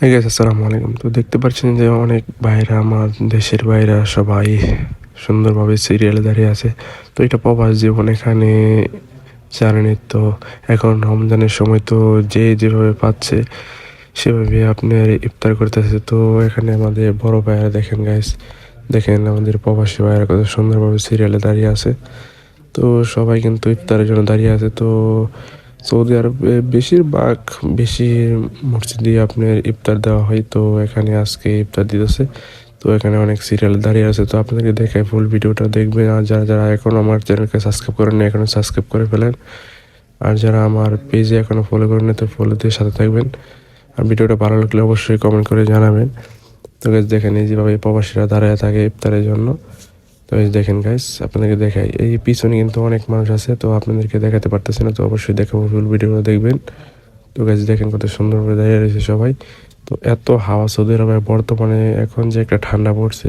Hi guys আসসালামু আলাইকুম। তো দেখতে পাচ্ছেন যে অনেক বাইরা আমার দেশের বাইরা সবাই সুন্দরভাবে সিরিয়ালে দাঁড়িয়ে আছে। তো এটা প্রবাস জীবন এখানে জানেন তো, এখন রমজানের সময় তো যে যেভাবে পাচ্ছে, সেভাবে আপনার ইফতার করতেছে। তো এখানে আমাদের বড় ভাইয়েরা দেখেন গাইস দেখেন আমাদের প্রবাসী ভাইয়েরা কত সুন্দরভাবে সিরিয়ালে দাঁড়িয়ে আছে। তো সবাই কিন্তু ইফতারের জন্য দাঁড়িয়ে আছে। তো সৌদি আরবে বেশিরভাগ বেশি মসজিদে আপনার ইফতার দেওয়া হয়। তো এখানে আজকে ইফতার দিতেছে। তো এখানে অনেক সিরিয়াল দাঁড়িয়ে আছে। তো আপনাদেরকে দেখাই ফুল ভিডিওটা দেখবেন। আর যারা যারা এখন আমার চ্যানেলকে সাবস্ক্রাইব করেন না এখনও সাবস্ক্রাইব করে ফেলেন। আর যারা আমার পেজে এখনও ফলো করেন তো ফলো দিয়ে সাথে থাকবেন। আর ভিডিওটা ভালো লাগলে অবশ্যই কমেন্ট করে জানাবেন। তো গাছ দেখেন এই যেভাবে প্রবাসীরা দাঁড়ায় থাকে ইফতারের জন্য। তো এই দেখেন গাইস আপনাদেরকে দেখাই, এই পিছনে কিন্তু অনেক মানুষ আছে, তো আপনাদেরকে দেখাতে পারতেছে না, তো অবশ্যই দেখাবো ফুল ভিডিওটা দেখবেন। তো গাইস দেখেন কত সুন্দর করে দাঁড়িয়ে রয়েছে সবাই। তো এত হাওয়া সৌদি আরবে বর্তমানে এখন যে একটা ঠান্ডা পড়ছে,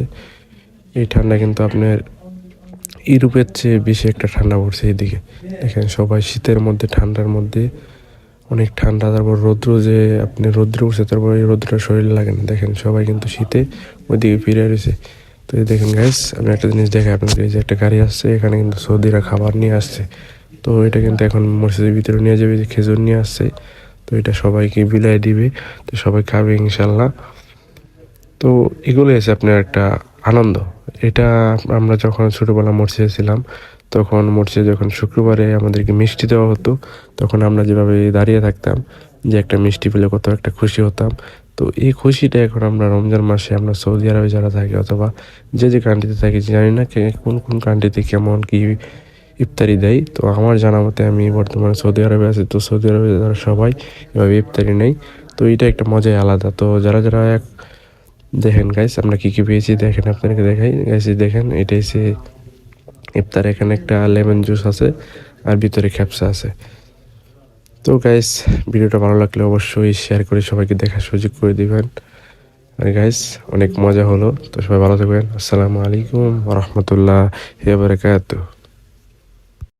এই ঠান্ডা কিন্তু আপনার ইউরোপের চেয়ে বেশি একটা ঠান্ডা পড়ছে এইদিকে। দেখেন সবাই শীতের মধ্যে, ঠান্ডার মধ্যে, অনেক ঠান্ডা, তারপর রৌদ্র যে আপনি রৌদ্র উঠছে, তারপর এই রৌদ্রটা শরীরে লাগে না। দেখেন সবাই কিন্তু শীতে ওইদিকে ফিরে রয়েছে। তো এই দেখেন গাইস আমি একটা জিনিস দেখাই আপনাকে এই যে একটা গাড়ি আসছে, এখানে কিন্তু সৌদিরা খাবার নিয়ে আসছে। তো এটা কিন্তু এখন মসজিদের ভিতরে নিয়ে যাবে যে খেজুর নিয়ে আসছে। তো এটা সবাইকে বিলাই দিবে, তো সবাই খাবে ইনশাল্লাহ তো এগুলো আছে আপনার একটা আনন্দ। এটা আমরা যখন ছোটোবেলা মসজিদে ছিলাম, তখন মসজিদে যখন শুক্রবারে আমাদেরকে মিষ্টি দেওয়া হতো, তখন আমরা যেভাবে দাঁড়িয়ে থাকতাম, যে একটা মিষ্টি পেলে কত একটা খুশি হতাম তো এই খুশিটা এখন আমরা রমজান মাসে আমরা সৌদি আরবে যারা থাকি অথবা যে যে কান্ট্রিতে থাকি, জানি না কোন কোন কান্ট্রিতে কেমন কি ইফতারি দেয়। তো আমার জানা মতে আমি বর্তমানে সৌদি আরবে আছি, তো সৌদি আরবে যারা সবাই এভাবে ইফতারি নেই। তো এটা একটা মজাই আলাদা। তো যারা যারা এক, দেখেন গাইস আমরা কী কী পেয়েছি? দেখেন, আপনাদেরকে দেখাই। গাইস দেখেন, এটা হচ্ছে ইফতার। এখানে একটা লেমন জুস আছে, আর ভিতরে খ্যাপসা আছে। তো গাইস ভিডিওটা ভালো লাগলে অবশ্যই শেয়ার করে সবাইকে দেখার সুযোগ করে দিবেন। আর গাইস অনেক মজা হলো। তো সবাই ভালো থাকবেন। আসসালামু আলাইকুম রহমতুল্লাহ বারাকাতুহ।